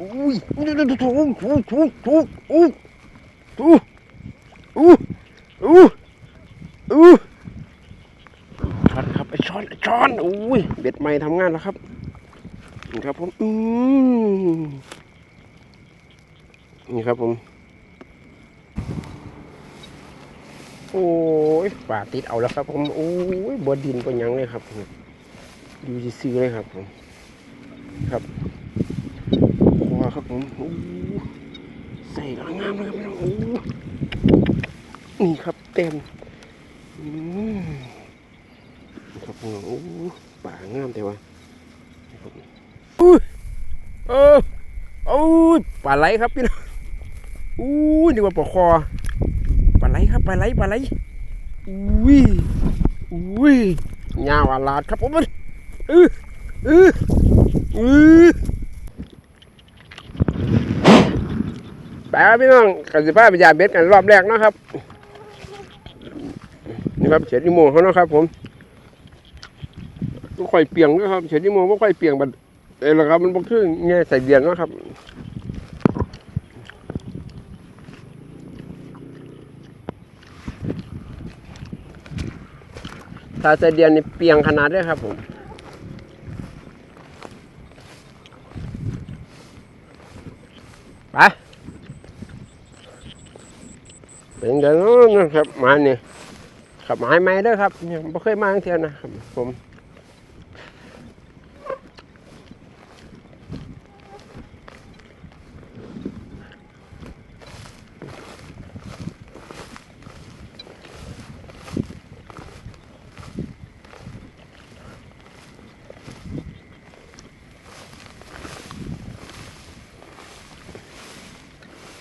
อุ้ยถูถูถูถูถูถูอู้ถูอู้อู้อู้ช้อนครับไอช้อนไอช้อนอุ้ยเบ็ดใหม่ทำงานแล้วครับนี่ครับผมอืมนี่ครับผมโอ้ยป่าติดเอาแล้วครับผมโอ้ยบดินก็ยังเลยครับอยู่ซื้อเลยครับผมครับ ผมโอ้ใส่กำลังงามเลยครับพี่น้องโอ้นี่ครับเต็มนี่ครับผมโอ้ป่างามแต่ว่าอุ้เออโอ้ยป่าไหลครับพี่น้องอู้ยนี่ว่าปลาคอปลาไหลครับปลาไหลปลาไหลอุ้ยอุ้ยยาวอาลาดครับผมมันเออเออเออไป ครับพี่น้องกันสิพาไปยามเบ็ดกันรอบแรกนะครับนี่ครับเฉดนิโมเขานะครับ ผมก็ค่อยเปียงด้วยครับเฉดนิโมก็ค่อยเปียงบัดเออครับมันบ่คือแง่ใส่เดียนนะครับถ้าใส่เดียนนี่เปียงขนาดเลยครับผมไป เป็นเดี๋ยวนู้นนะครับมาเนี่ยขับไม้ไม้เด้อครับยังไม่เคยมาเที่ยวนะครับผม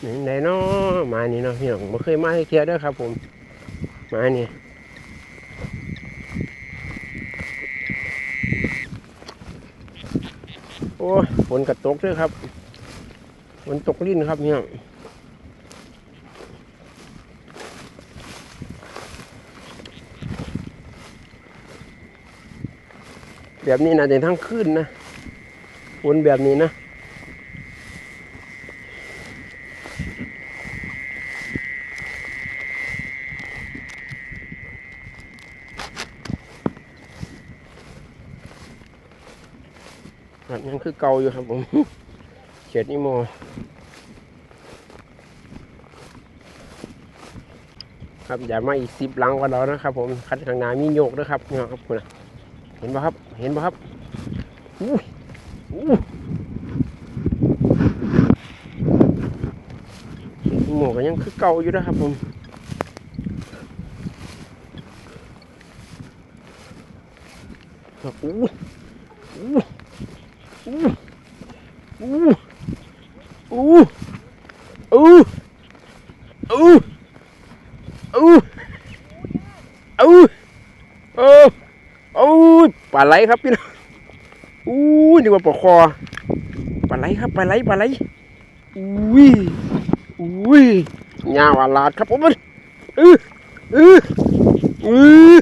ไหนๆเนาะมานี่เนาะพี่น้องไม่เคยมาเที่ยวด้อครับ ผม มานี่โอ้ฝนกระตกด้วยครับฝนตกลิ้นครับพี่น้องแบบนี้นะแต่ทั้งคืนนะฝนแบบนี้นะ ครับ ยังคือเก่าอยู่ครับผมเขตนิโมครับอย่ามาอีกสิบหลังกว่าเรานะครับ ผมคันข้างหน้ามีโยกด้วยครับเนี่ยครับคุณเห็นปะครับ เห็นปะครับอู้อู้เขตนิโมก็ยังคือเก่าอยู่นะครับผมอู้อู้ อู้อู้อู้อู้อู้อู้อู้อู้อู้ปลาไหลครับพี่น้องอู้นี่ว่าปลาคอปลาไหลครับปลาไหลปลาไหลอุ้ยอุ้ยยาวอาลาดครับผมมันเออเออเออ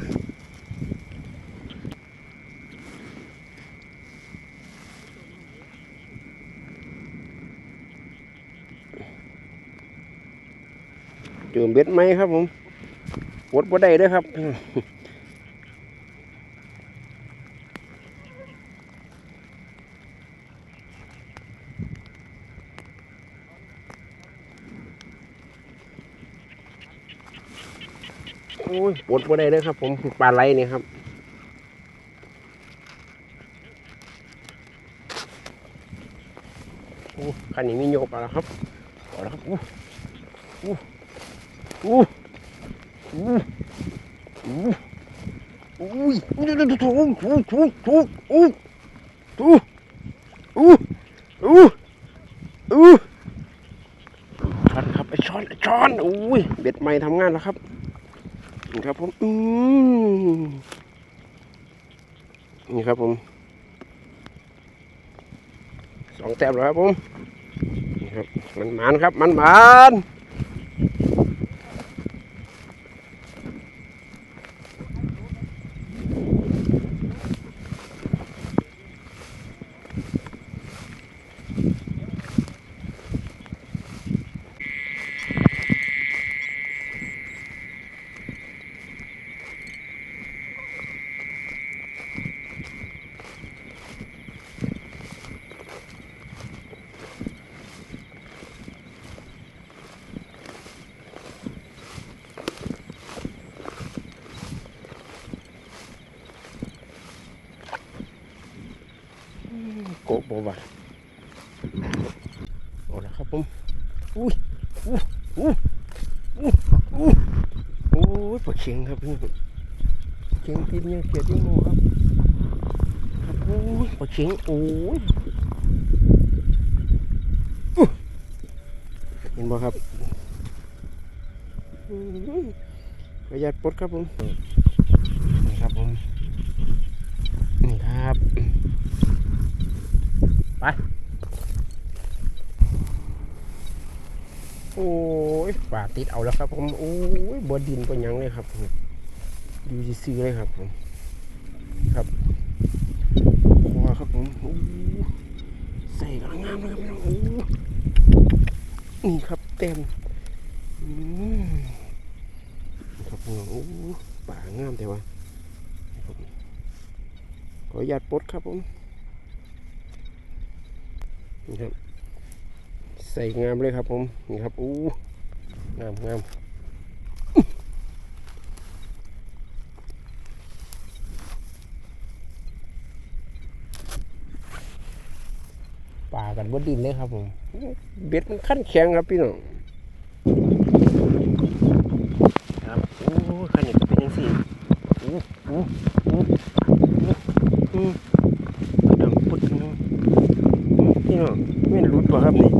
เจอเบ็ดไหมครับผมวดบ่ได้เด้วยครับโอ้ยปวดบ่ได้เลยครับผมปลาไหลนี่ครับโอ้คันนี้มีโยกแล้วครับเอแล้วครับอู้อู้ อู้อู้อู้อุ้ยถูถูถูถูถูอู้ถูอู้อู้อู้ช้อนครับไอช้อนไอช้อนอุ้ยเบ็ดใหม่ทำงานแล้วครับนี่ครับผมอืมนี่ครับผมสองแต้มแล้วครับผมนี่ครับมันมันครับมันมัน บ่ว่าเอาละครับผมอุ้ยอู้อู้อู้อู้โอ้ยปลาเข็งครับพี่เข็งกินยังเขียดยังโมครับครับโอ้ยปลาเข็งโอ้ยอู้เห็นบ่ครับอือหือประหยัดปดครับผมนี่ครับผม นี่ครับ ไป โอ้ยป่า ติดเอาแล้วครับ ผมโอ้ยบดินก็ยังเลยครับผมดูซื้อเลยครับผมครับคอครับผมโอ้ใส่กำลังงามเลยครับพี่น้องโอ้นี่ครับเต็มครับพี่น้องโอ้ป่างามแต่ว่าขออนุญาตปลดครับผมนี่ครับใส่งามเลยครับผมนี่ครับอู้ งามงามป่ากันบนดินเลยครับผมเบ็ดมันขั้นแข็งครับพี่น้องครับโอ้ขั้นนี้เป็นยังสี่อู้อู้อู้อู้ดังปุดนะพี่น้องไม่รู้ตัวครับนี่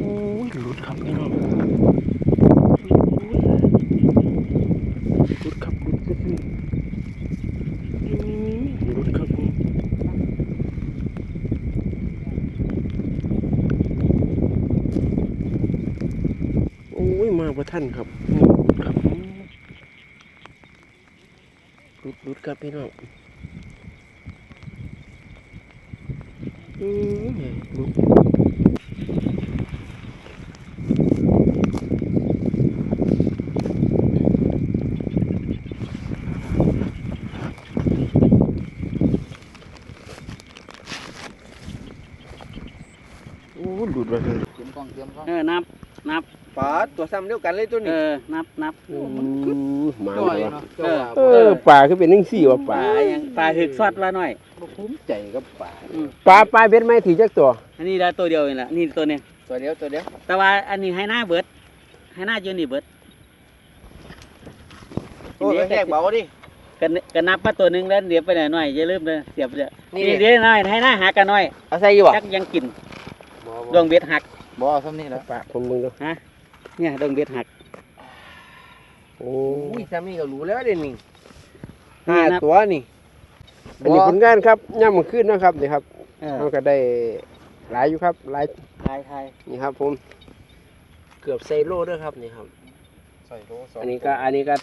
โอ้ยหลุดครับพี่น้องหลุดครับหลุดหลุดนี่อืมหลุดครับนี่โอ้ยมาประท่านครับนี่หลุดครับอืมรุดรุดครับพี่น้องอืมรุดโอ้หลุดไปเลยเตรียมกล้องเตรียมกล้องเออนับนับ ปาดตัวซ้ำเดียวกันเลยตัวเอนี้อนับนับโอ้หมาจ่อยเลยวะเนาะเออเออป่าคือเป็นนึ่งสี่วะปป่าลายังปลาถึกซอดละหน่อย บ่ภูมิใจกับป่าอืมปลาปลาเบ็ดไม่ถือจักตัวอันนี้ได้ตัวเดียวเองละนี่ตัวเนี้ยตัวเดียวตัวเดียวแต่ว่าอันนี้ให้หน้าเบิดให้หน้าเจนนี่เบิดโอ้ยแยกเบาดิ กันกันนับมาตัวหนึงแล้วเดี๋ยวไปไหนหน่อยอย่าลืมเลยเสียบเลยนี่ นี่เดี๋ยวหน่อยให้หน้าหักกันหน่อยเอาใส่อยู่บ่จักยังกินบ่ดวงเบ็ดหักบ่เอาซ้ำนี่แล้วปลาคนมึงดู เนี่ยดวงเบ็ดหัก โอ้อุ้ยซ้ำนี่ก็รู้แล้วเด่นนี่นี่ห้านับ ตัวนี่อันนี้ผลงานครับย่ำมันขึ้นนะครับนี่ครับเออมันก็ได้หลายอยู่ครับหลายทายทายนี่ครับ ผมเกือบไซโลด้วยครับนี่ครับ ใส่โลสองอันนี้ก็อันนี้ก็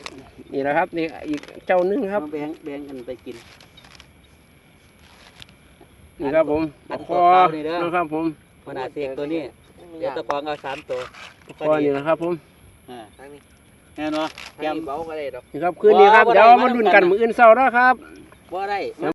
นี่นะครับนี่อีกเจ้าหนึงครับมาแบ่งแบ่งกันไปกิน นี่ครับผมอันคตัวอเก่านี่เด้อ นะครับผม ขนาดเสียงตัวนี้ เดี๋ยวตะกองเอาสามตัว คอนี่นะครับผมอ่าทางนี้แน่นอนทางนี้เบาก็ได้ดอก นี่ครับคืนนี้ครับบ่บ่ได้เดี๋ยวมามาดูลุ้นกักันนมืออื่นเศร้าแล้วครับว่าได้